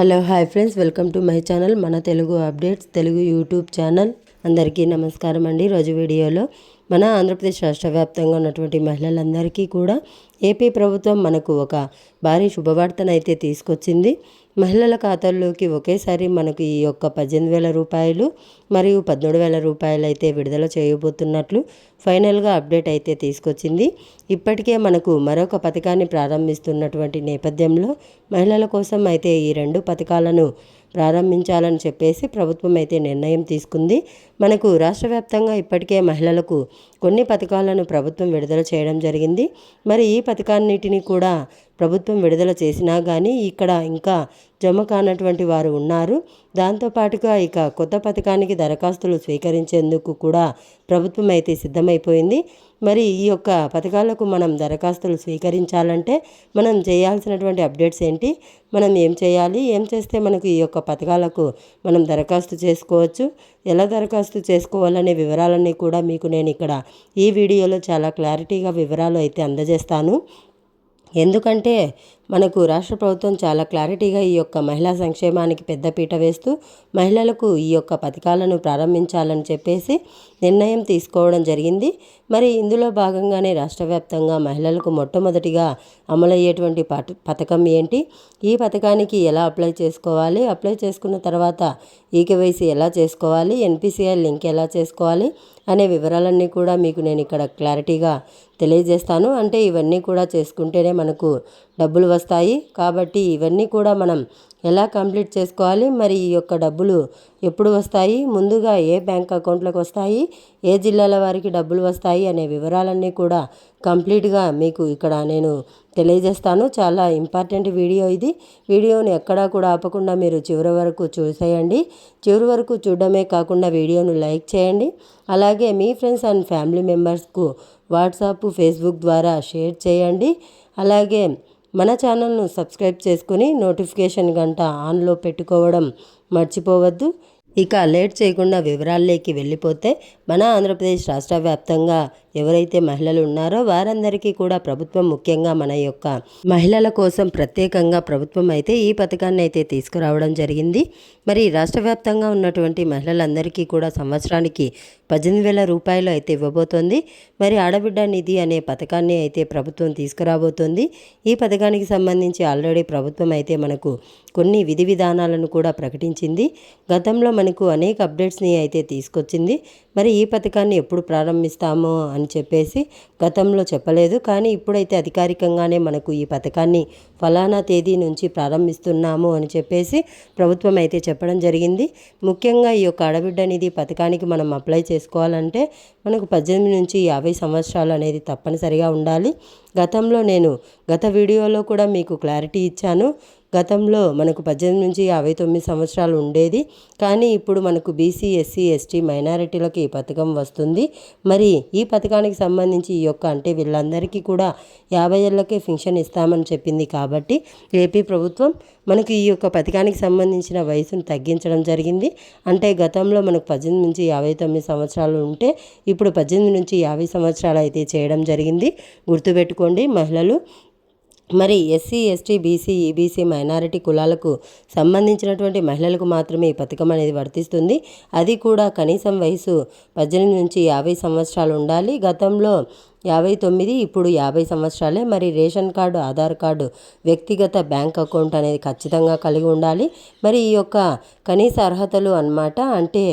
Hello hi friends. Welcome to my channel మన Telugu updates Telugu YouTube channel. అందరికీ నమస్కారం అండి రోజు వీడియోలో. మన ఆంధ్రప్రదేశ్ రాష్ట్ర వ్యాప్తంగా ఉన్నటువంటి మహిళలందరికీ కూడా ఏపీ ప్రభుత్వం మనకు ఒక భారీ శుభవార్తనైతే తీసుకొచ్చింది. మహిళల ఖాతాల్లోకి ఒకేసారి మనకు ఈ యొక్క పద్దెనిమిది వేల రూపాయలు మరియు పదమూడు వేల రూపాయలు అయితే విడుదల చేయబోతున్నట్లు ఫైనల్గా అప్డేట్ అయితే తీసుకొచ్చింది. ఇప్పటికే మనకు మరొక పథకాన్ని ప్రారంభిస్తున్నటువంటి నేపథ్యంలో మహిళల కోసం అయితే ఈ రెండు పథకాలను ప్రారంభించాలని చెప్పేసి ప్రభుత్వం అయితే నిర్ణయం తీసుకుంది. మనకు రాష్ట్ర వ్యాప్తంగా ఇప్పటికే మహిళలకు కొన్ని పథకాలను ప్రభుత్వం విడుదల చేయడం జరిగింది. మరి ఈ పథకాన్నిటిని కూడా ప్రభుత్వం విడుదల చేసినా కానీ ఇక్కడ ఇంకా జమ కానటువంటి వారు ఉన్నారు. దాంతోపాటుగా ఇక కొత్త పథకానికి దరఖాస్తులు స్వీకరించేందుకు కూడా ప్రభుత్వం అయితే సిద్ధమైపోయింది. మరి ఈ యొక్క పథకాలకు మనం దరఖాస్తులు స్వీకరించాలంటే మనం చేయాల్సినటువంటి అప్డేట్స్ ఏంటి? మనం ఏం చేయాలి? ఏం చేస్తే మనకు ఈ యొక్క పథకాలకు మనం దరఖాస్తు చేసుకోవచ్చు? ఎలా దరఖాస్తు చేసుకోవాలనే వివరాలన్నీ కూడా మీకు నేను ఇక్కడ ఈ వీడియోలో చాలా క్లారిటీగా వివరాలు అయితే అందజేస్తాను. ఎందుకంటే మనకు రాష్ట్ర ప్రభుత్వం చాలా క్లారిటీగా ఈ యొక్క మహిళా సంక్షేమానికి పెద్దపీట వేస్తూ మహిళలకు ఈ యొక్క పథకాలను ప్రారంభించాలని చెప్పేసి నిర్ణయం తీసుకోవడం జరిగింది. మరి ఇందులో భాగంగానే రాష్ట్ర వ్యాప్తంగా మహిళలకు మొట్టమొదటిగా అమలయ్యేటువంటి పథకం ఏంటి? ఈ పథకానికి ఎలా అప్లై చేసుకోవాలి? అప్లై చేసుకున్న తర్వాత ఈకేవైసీ ఎలా చేసుకోవాలి? ఎన్పిసిఐ లింక్ ఎలా చేసుకోవాలి? అనే వివరాలన్నీ కూడా మీకు నేను ఇక్కడ క్లారిటీగా తెలియజేస్తాను. అంటే ఇవన్నీ కూడా చేసుకుంటేనే మనకు డబ్బులు వస్తాయి. కాబట్టి ఇవన్నీ కూడా మనం ఎలా కంప్లీట్ చేసుకోవాలి? మరి ఈ యొక్క డబ్బులు ఎప్పుడు వస్తాయి? ముందుగా ఏ బ్యాంక్ అకౌంట్లకు వస్తాయి? ఏ జిల్లాల వారికి డబ్బులు వస్తాయి? అనే వివరాలన్నీ కూడా కంప్లీట్గా మీకు ఇక్కడ నేను తెలియజేస్తాను. చాలా ఇంపార్టెంట్ వీడియో ఇది. వీడియోని ఎక్కడా కూడా ఆపకుండా మీరు చివరి వరకు చూసేయండి. చివరి వరకు చూడడమే కాకుండా వీడియోను లైక్ చేయండి. అలాగే మీ ఫ్రెండ్స్ అండ్ ఫ్యామిలీ మెంబర్స్కు వాట్సాప్ ఫేస్బుక్ ద్వారా షేర్ చేయండి. అలాగే మన ఛానల్ను సబ్స్క్రైబ్ చేసుకుని నోటిఫికేషన్ గంట ఆన్లో పెట్టుకోవడం మర్చిపోవద్దు. ఇక లేట్ చేయకుండా వివరాల్లోకి వెళ్ళిపోతే మన ఆంధ్రప్రదేశ్ రాష్ట్ర వ్యాప్తంగా ఎవరైతే మహిళలు ఉన్నారో వారందరికీ కూడా ప్రభుత్వం ముఖ్యంగా మన యొక్క మహిళల కోసం ప్రత్యేకంగా ప్రభుత్వం అయితే ఈ పథకాన్ని అయితే తీసుకురావడం జరిగింది. మరి రాష్ట్ర వ్యాప్తంగా ఉన్నటువంటి మహిళలందరికీ కూడా సంవత్సరానికి పద్దెనిమిది వేల రూపాయలు అయితే ఇవ్వబోతోంది. మరి ఆడబిడ్డ నిధి అనే పథకాన్ని అయితే ప్రభుత్వం తీసుకురాబోతోంది. ఈ పథకానికి సంబంధించి ఆల్రెడీ ప్రభుత్వం అయితే మనకు కొన్ని విధి విధానాలను కూడా ప్రకటించింది. గతంలో మనకు అనేక అప్డేట్స్ని అయితే తీసుకొచ్చింది. మరి ఈ పథకాన్ని ఎప్పుడు ప్రారంభిస్తామో అని చెప్పేసి గతంలో చెప్పలేదు. కానీ ఇప్పుడైతే అధికారికంగానే మనకు ఈ పథకాన్ని ఫలానా తేదీ నుంచి ప్రారంభిస్తున్నాము అని చెప్పేసి ప్రభుత్వం అయితే చెప్పడం జరిగింది. ముఖ్యంగా ఈ యొక్క ఆడబిడ్డ నిధి పథకానికి మనం అప్లై చేసుకోవాలంటే మనకు పద్దెనిమిది నుంచి యాభై సంవత్సరాలు అనేది తప్పనిసరిగా ఉండాలి. గతంలో నేను గత వీడియోలో కూడా మీకు క్లారిటీ ఇచ్చాను. గతంలో మనకు పద్దెనిమిది నుంచి యాభై తొమ్మిది సంవత్సరాలు ఉండేది. కానీ ఇప్పుడు మనకు బీసీ ఎస్సీ ఎస్టీ మైనారిటీలకు ఈ పథకం వస్తుంది. మరి ఈ పథకానికి సంబంధించి ఈ యొక్క అంటే వీళ్ళందరికీ కూడా యాభై ఏళ్ళకే పెన్షన్ ఇస్తామని చెప్పింది కాబట్టి ఏపీ ప్రభుత్వం మనకు ఈ యొక్క పథకానికి సంబంధించిన వయసును తగ్గించడం జరిగింది. అంటే గతంలో మనకు పద్దెనిమిది నుంచి యాభై తొమ్మిది సంవత్సరాలు ఉంటే ఇప్పుడు పద్దెనిమిది నుంచి యాభై సంవత్సరాలు అయితే చేయడం జరిగింది. గుర్తుపెట్టుకోండి మహిళలు మరి SC ST BC EBC minority కులాలకు సంబంధించినటువంటి మహిళలకు మాత్రమే ఈ పథకం అనేది వర్తిస్తుంది. అది కూడా కనీసం వయసు పద్దెనిమిది నుంచి యాభై సంవత్సరాలు ఉండాలి. గతంలో యాభై తొమ్మిది ఇప్పుడు యాభై సంవత్సరాలే. మరి రేషన్ కార్డు ఆధార్ కార్డు వ్యక్తిగత బ్యాంక్ అకౌంట్ అనేది ఖచ్చితంగా కలిగి ఉండాలి. మరి ఈ యొక్క కనీస అర్హతలు అనమాట అంటే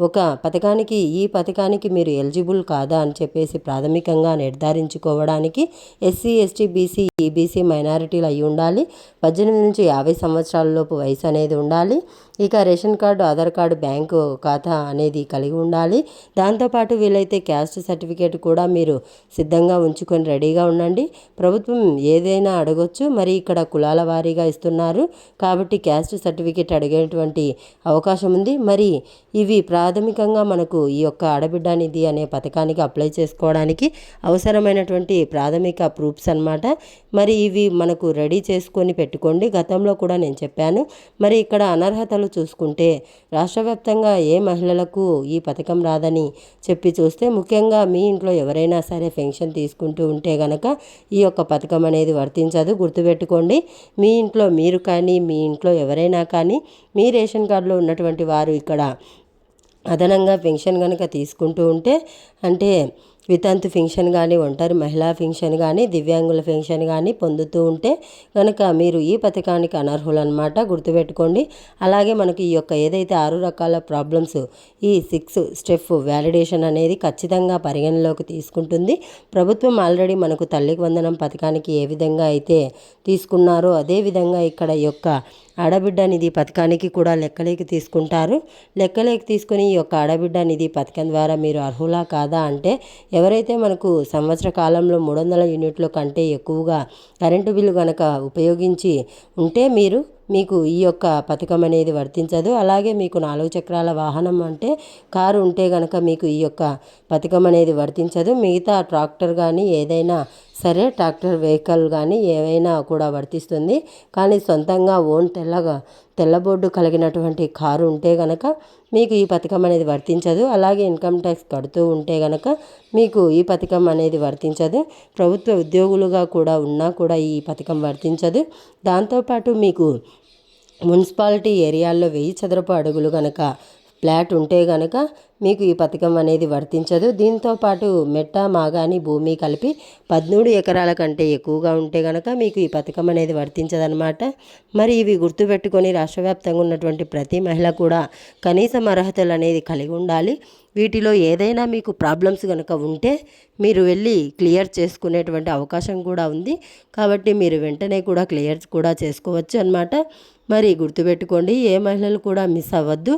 ఒక పథకానికి ఈ పథకానికి మీరు ఎలిజిబుల్ కాదా అని చెప్పేసి ప్రాథమికంగా నిర్ధారించుకోవడానికి ఎస్సీ ఎస్టీ బీసీ ఈబీసీ మైనారిటీలు అయి ఉండాలి. పద్దెనిమిది నుంచి యాభై సంవత్సరాలలోపు వయసు అనేది ఉండాలి. ఇక ration card Aadhaar card bank ఖాతా అనేది కలిగి ఉండాలి. దాంతోపాటు వీలైతే క్యాస్ట్ సర్టిఫికేట్ కూడా మీరు సిద్ధంగా ఉంచుకొని రెడీగా ఉండండి. ప్రభుత్వం ఏదైనా అడగొచ్చు మరి ఇక్కడ కులాల వారీగా ఇస్తున్నారు. కాబట్టి క్యాస్ట్ సర్టిఫికేట్ అడిగేటువంటి అవకాశం ఉంది. మరి ఇవి ప్రాథమికంగా మనకు ఈ యొక్క ఆడబిడ్డ నిధి అనే పథకానికి అప్లై చేసుకోవడానికి అవసరమైనటువంటి ప్రాథమిక ప్రూఫ్స్ అనమాట మరి ఇవి మనకు రెడీ చేసుకొని పెట్టుకోండి. గతంలో కూడా నేను చెప్పాను. మరి ఇక్కడ అనర్హతలు చూసుకుంటే రాష్ట్ర వ్యాప్తంగా ఏ మహిళలకు ఈ పథకం రాదని చెప్పి చూస్తే ముఖ్యంగా మీ ఇంట్లో ఎవరైనా సరే పెన్షన్ తీసుకుంటూ ఉంటే గనక ఈ యొక్క పథకం అనేది వర్తించదు. గుర్తుపెట్టుకోండి మీ ఇంట్లో మీరు కానీ మీ ఇంట్లో ఎవరైనా కానీ మీ రేషన్ కార్డులో ఉన్నటువంటి వారు ఇక్కడ అదనంగా పెన్షన్ కనుక తీసుకుంటూ ఉంటే అంటే వితంతు పెన్షన్ కానీ ఒంటరి మహిళా పెన్షన్ కానీ దివ్యాంగుల పెన్షన్ కానీ పొందుతూ ఉంటే కనుక మీరు ఈ పథకానికి అనర్హులు అనమాట గుర్తుపెట్టుకోండి. అలాగే మనకి ఈ యొక్క ఏదైతే ఆరు రకాల ప్రాబ్లమ్స్ ఈ సిక్స్ స్టెప్ వ్యాలిడేషన్ అనేది ఖచ్చితంగా పరిగణలోకి తీసుకుంటుంది. ప్రభుత్వం ఆల్రెడీ మనకు తల్లికి వందనం పథకానికి ఏ విధంగా అయితే తీసుకున్నారో అదేవిధంగా ఇక్కడ యొక్క ఆడబిడ్డ నిధి పథకానికి కూడా లెక్కలేకి తీసుకుంటారు. లెక్కలేకి తీసుకుని ఈ యొక్క ఆడబిడ్డ నిధి పథకం ద్వారా మీరు అర్హులా కాదా అంటే ఎవరైతే మనకు సంవత్సర కాలంలో మూడు వందల యూనిట్ల కంటే ఎక్కువగా కరెంటు బిల్లు కనుక ఉపయోగించి ఉంటే మీరు మీకు ఈ యొక్క పథకం అనేది వర్తించదు. అలాగే మీకు నాలుగు చక్రాల వాహనం అంటే కారు ఉంటే కనుక మీకు ఈ యొక్క పథకం అనేది వర్తించదు. మిగతా ట్రాక్టర్ కానీ ఏదైనా సరే ట్రాక్టర్ వెహికల్ కానీ ఏవైనా కూడా వర్తిస్తుంది. కానీ సొంతంగా ఓన్ తెల్లగా తెల్లబోర్డు కలిగినటువంటి కారు ఉంటే కనుక మీకు ఈ పథకం అనేది వర్తించదు. అలాగే ఇన్కమ్ ట్యాక్స్ కడుతూ ఉంటే కనుక మీకు ఈ పథకం అనేది వర్తించదు. ప్రభుత్వ ఉద్యోగులుగా కూడా ఉన్నా కూడా ఈ పథకం వర్తించదు. దాంతోపాటు మీకు మున్సిపాలిటీ ఏరియాల్లో వెయ్యి చదరపు అడుగులు కనుక ఫ్లాట్ ఉంటే కనుక మీకు ఈ పథకం అనేది వర్తించదు. దీంతో పాటు మెట్ట మాగాని భూమి కలిపి పదమూడు ఎకరాల కంటే ఎక్కువగా ఉంటే కనుక మీకు ఈ పథకం అనేది వర్తించదనమాట మరి ఇవి గుర్తుపెట్టుకొని రాష్ట్ర వ్యాప్తంగా ఉన్నటువంటి ప్రతి మహిళ కూడా కనీసం అర్హతలు అనేది కలిగి ఉండాలి. వీటిలో ఏదైనా మీకు ప్రాబ్లమ్స్ కనుక ఉంటే మీరు వెళ్ళి క్లియర్ చేసుకునేటువంటి అవకాశం కూడా ఉంది. కాబట్టి మీరు వెంటనే కూడా క్లియర్ కూడా చేసుకోవచ్చు అనమాట మరి గుర్తుపెట్టుకోండి ఏ మహిళలు కూడా మిస్ అవ్వద్దు.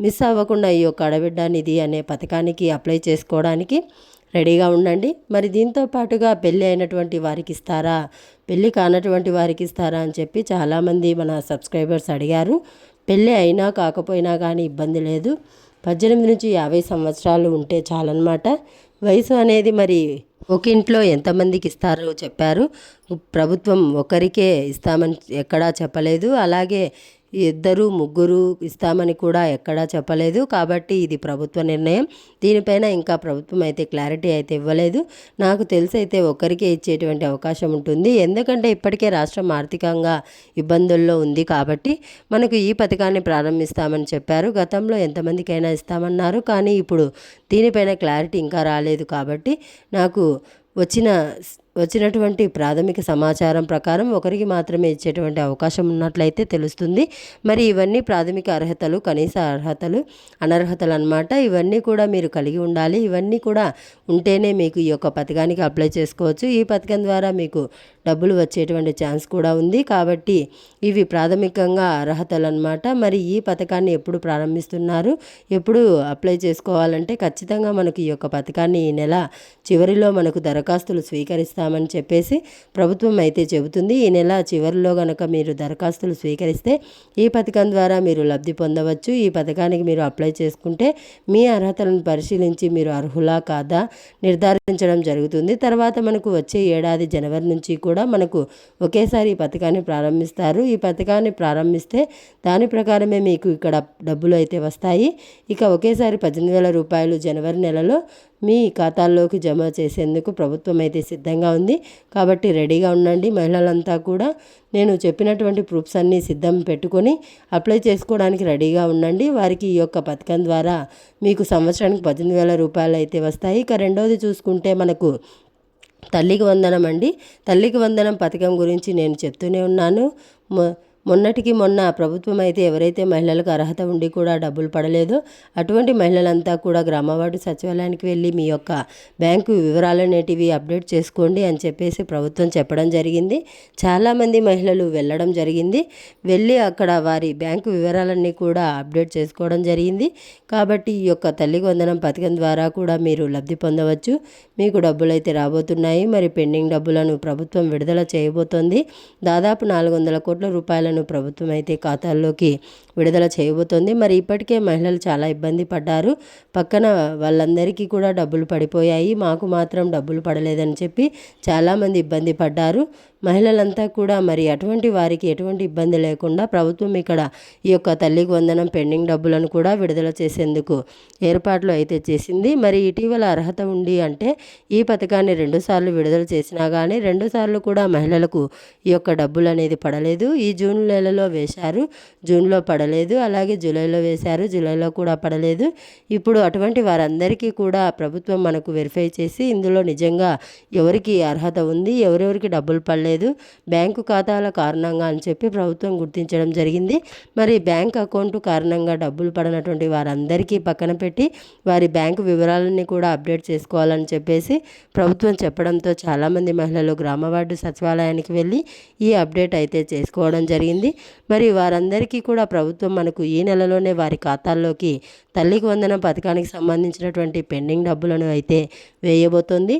మిస్ అవ్వకుండా ఈ యొక్క అడబిడ్డ నిధి అనే పథకానికి అప్లై చేసుకోవడానికి రెడీగా ఉండండి. మరి దీంతో పాటుగా పెళ్ళి అయినటువంటి వారికి ఇస్తారా? పెళ్ళి కానటువంటి వారికి ఇస్తారా అని చెప్పి చాలామంది మన సబ్స్క్రైబర్స్ అడిగారు. పెళ్ళి అయినా కాకపోయినా కానీ ఇబ్బంది లేదు. పద్దెనిమిది నుంచి యాభై సంవత్సరాలు ఉంటే చాలన్నమాట. వయసు అనేది మరి ఒక ఇంట్లో ఎంతమందికి ఇస్తారో చెప్పారు. ప్రభుత్వం ఒకరికే ఇస్తామని ఎక్కడా చెప్పలేదు. అలాగే ఇద్దరు ముగ్గురు ఇస్తామని కూడా ఎక్కడా చెప్పలేదు. కాబట్టి ఇది ప్రభుత్వ నిర్ణయం. దీనిపైన ఇంకా ప్రభుత్వం అయితే క్లారిటీ అయితే ఇవ్వలేదు. నాకు తెలిసి అయితే ఒక్కరికే ఇచ్చేటువంటి అవకాశం ఉంటుంది. ఎందుకంటే ఇప్పటికే రాష్ట్రం ఆర్థికంగా ఇబ్బందుల్లో ఉంది కాబట్టి మనకు ఈ పథకాన్ని ప్రారంభిస్తామని చెప్పారు. గతంలో ఎంతమందికైనా ఇస్తామన్నారు. కానీ ఇప్పుడు దీనిపైన క్లారిటీ ఇంకా రాలేదు కాబట్టి నాకు వచ్చిన వచ్చినటువంటి ప్రాథమిక సమాచారం ప్రకారం ఒకరికి మాత్రమే ఇచ్చేటువంటి అవకాశం ఉన్నట్లయితే తెలుస్తుంది. మరి ఇవన్నీ ప్రాథమిక అర్హతలు కనీస అర్హతలు అనర్హతలు అనమాట ఇవన్నీ కూడా మీరు కలిగి ఉండాలి. ఇవన్నీ కూడా ఉంటేనే మీకు ఈ యొక్క పథకానికి అప్లై చేసుకోవచ్చు. ఈ పథకం ద్వారా మీకు డబ్బులు వచ్చేటువంటి ఛాన్స్ కూడా ఉంది. కాబట్టి ఇవి ప్రాథమికంగా అర్హతలు అనమాట మరి ఈ పథకాన్ని ఎప్పుడు ప్రారంభిస్తున్నారు? ఎప్పుడు అప్లై చేసుకోవాలంటే ఖచ్చితంగా మనకు ఈ యొక్క పథకాన్ని ఈ నెల చివరిలో మనకు దరఖాస్తులు స్వీకరిస్తారు చేస్తామని చెప్పేసి ప్రభుత్వం అయితే చెబుతుంది. ఈ నెల చివరిలో కనుక మీరు దరఖాస్తులు స్వీకరిస్తే ఈ పథకం ద్వారా మీరు లబ్ధి పొందవచ్చు. ఈ పథకానికి మీరు అప్లై చేసుకుంటే మీ అర్హతలను పరిశీలించి మీరు అర్హులా కాదా నిర్ధారించడం జరుగుతుంది. తర్వాత మనకు వచ్చే ఏడాది జనవరి నుంచి కూడా మనకు ఒకేసారి ఈ పథకాన్ని ప్రారంభిస్తారు. ఈ పథకాన్ని ప్రారంభిస్తే దాని ప్రకారమే మీకు ఇక్కడ డబ్బులు అయితే వస్తాయి. ఇక ఒకేసారి పద్దెనిమిది వేల రూపాయలు జనవరి నెలలో మీ ఖాతాల్లోకి జమ చేసేందుకు ప్రభుత్వం అయితే సిద్ధంగా ఉంది. కాబట్టి రెడీగా ఉండండి. మహిళలంతా కూడా నేను చెప్పినటువంటి ప్రూఫ్స్ అన్నీ సిద్ధం పెట్టుకొని అప్లై చేసుకోవడానికి రెడీగా ఉండండి. వారికి ఈ యొక్క పథకం ద్వారా మీకు సంవత్సరానికి పద్దెనిమిది వేల రూపాయలు అయితే వస్తాయి. ఇక రెండవది చూసుకుంటే మనకు తల్లికి వందనం అండి. తల్లికి వందనం పథకం గురించి నేను చెప్తూనే ఉన్నాను. మొన్నటికి మొన్న ప్రభుత్వం అయితే ఎవరైతే మహిళలకు అర్హత ఉండి కూడా డబ్బులు పడలేదో అటువంటి మహిళలంతా కూడా గ్రామవార్డు సచివాలయానికి వెళ్ళి మీ యొక్క బ్యాంకు వివరాలు అనేటివి అప్డేట్ చేసుకోండి అని చెప్పేసి ప్రభుత్వం చెప్పడం జరిగింది. చాలామంది మహిళలు వెళ్ళడం జరిగింది. వెళ్ళి అక్కడ వారి బ్యాంకు వివరాలన్నీ కూడా అప్డేట్ చేసుకోవడం జరిగింది. కాబట్టి ఈ యొక్క తల్లి వందనం పథకం ద్వారా కూడా మీరు లబ్ధి పొందవచ్చు. మీకు డబ్బులు అయితే రాబోతున్నాయి. మరి పెండింగ్ డబ్బులను ప్రభుత్వం విడుదల చేయబోతోంది. దాదాపు నాలుగు వందల కోట్ల రూపాయల రూపాయలను ప్రభుత్వం అయితే ఖాతాల్లోకి విడుదల చేయబోతోంది. మరి ఇప్పటికే మహిళలు చాలా ఇబ్బంది పడ్డారు. పక్కన వాళ్ళందరికీ కూడా డబ్బులు పడిపోయాయి. మాకు మాత్రం డబ్బులు పడలేదని చెప్పి చాలామంది ఇబ్బంది పడ్డారు. మహిళలంతా కూడా మరి అటువంటి వారికి ఎటువంటి ఇబ్బంది లేకుండా ప్రభుత్వం ఇక్కడ ఈ యొక్క తల్లికి వందనం పెండింగ్ డబ్బులను కూడా విడుదల చేసేందుకు ఏర్పాట్లు అయితే చేసింది. మరి ఇటీవల అర్హత ఉండి అంటే ఈ పథకాన్ని రెండుసార్లు విడుదల చేసినా కానీ రెండుసార్లు కూడా మహిళలకు ఈ యొక్క డబ్బులు అనేది పడలేదు. ఈ జూన్ నెలలో వేశారు. జూన్లో పడలేదు. అలాగే జూలైలో వేశారు. జూలైలో కూడా పడలేదు. ఇప్పుడు అటువంటి వారందరికీ కూడా ప్రభుత్వం మనకు వెరిఫై చేసి ఇందులో నిజంగా ఎవరికి అర్హత ఉంది ఎవరెవరికి డబ్బులు పడలేదు బ్యాంకు ఖాతాల కారణంగా అని చెప్పి ప్రభుత్వం గుర్తించడం జరిగింది. మరి బ్యాంక్ అకౌంట్ కారణంగా డబ్బులు పడినటువంటి వారందరికీ పక్కన పెట్టి వారి బ్యాంకు వివరాలన్నీ కూడా అప్డేట్ చేసుకోవాలని చెప్పేసి ప్రభుత్వం చెప్పడంతో చాలామంది మహిళలు గ్రామ వార్డు సచివాలయానికి వెళ్ళి ఈ అప్డేట్ అయితే చేసుకోవడం జరిగింది. మరి వారందరికీ కూడా ప్రభుత్వం మనకు ఈ నెలలోనే వారి ఖాతాల్లోకి తల్లికి వందనం పథకానికి సంబంధించినటువంటి పెండింగ్ డబ్బులను అయితే వేయబోతోంది.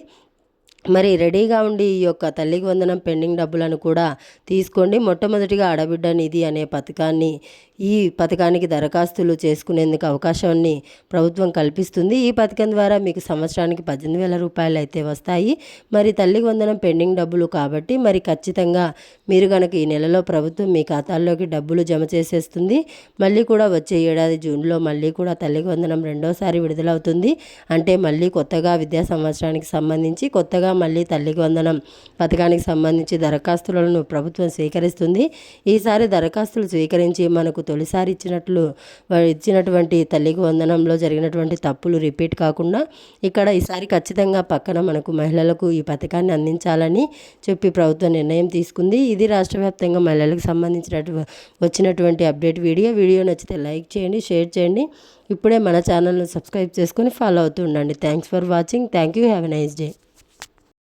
మరి రెడీగా ఉండి ఈ యొక్క తల్లికి వందనం పెండింగ్ డబ్బులను కూడా తీసుకోండి. మొట్టమొదటిగా ఆడబిడ్డ నిధి అనే పథకాన్ని ఈ పథకానికి దరఖాస్తులు చేసుకునేందుకు అవకాశాన్ని ప్రభుత్వం కల్పిస్తుంది. ఈ పథకం ద్వారా మీకు సంవత్సరానికి పద్దెనిమిది వేల రూపాయలు అయితే వస్తాయి. మరి తల్లికి వందనం పెండింగ్ డబ్బులు కాబట్టి మరి ఖచ్చితంగా మీరు కనుక ఈ నెలలో ప్రభుత్వం మీ ఖాతాల్లోకి డబ్బులు జమ చేసేస్తుంది. మళ్ళీ కూడా వచ్చే ఏడాది జూన్లో మళ్ళీ కూడా తల్లికి వందనం రెండోసారి విడుదలవుతుంది. అంటే మళ్ళీ కొత్తగా విద్యా సంవత్సరానికి సంబంధించి కొత్తగా మళ్ళీ తల్లికి వందనం పథకానికి సంబంధించి దరఖాస్తులను ప్రభుత్వం స్వీకరిస్తుంది. ఈసారి దరఖాస్తులు స్వీకరించి మనకు తొలిసారి ఇచ్చినట్లు ఇచ్చినటువంటి తల్లికి వందనంలో జరిగినటువంటి తప్పులు రిపీట్ కాకుండా ఇక్కడ ఈసారి ఖచ్చితంగా పక్కన మనకు మహిళలకు ఈ పథకాన్ని అందించాలని చెప్పి ప్రభుత్వం నిర్ణయం తీసుకుంది. ఇది రాష్ట్ర వ్యాప్తంగా మహిళలకు సంబంధించిన వచ్చినటువంటి అప్డేట్ వీడియో. వీడియో నచ్చితే లైక్ చేయండి షేర్ చేయండి. ఇప్పుడే మన ఛానల్ను సబ్స్క్రైబ్ చేసుకొని ఫాలో అవుతూ ఉండండి. Thanks for watching. Thank you. Have a nice day.